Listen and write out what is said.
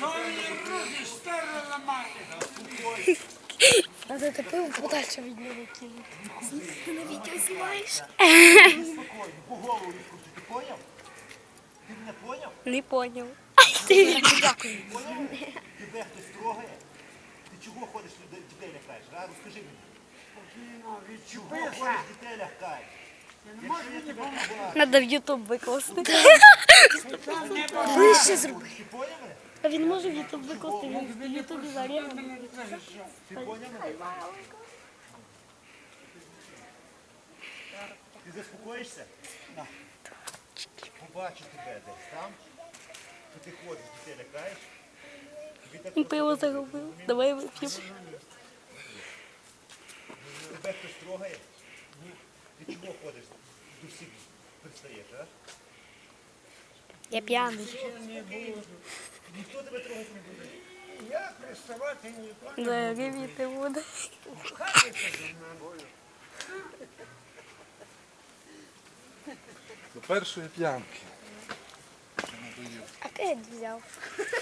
Мені руки стерли ламати? Надо тепер подальше від нього кинути. Ти на відео знімаєш? Спокійно, по голову відкрути. Ти поняв? Ти мене поняв? Не поняв. Дякую. Тебе хтось трогає? Ти чого ходиш людей дітей лякаєш? А? Розкажи мені. Чого ходиш дітей лякаєш? Надо в Ютуб викласти. Ближче зроби. А він може в Ютуб викласти, він в Ютубі що? Ти заспокоїшся? На. Побачу тебе десь там. Що ти ходиш, дітей лякаєш? Він пиво загубив. Давай вип'ємо. Тебе хтось трогає? Ні. Ти чого ходиш? До всіх пристаєш, а? Я п'яний. Да, ревіти буде. До першої п'янки. А кет взяв.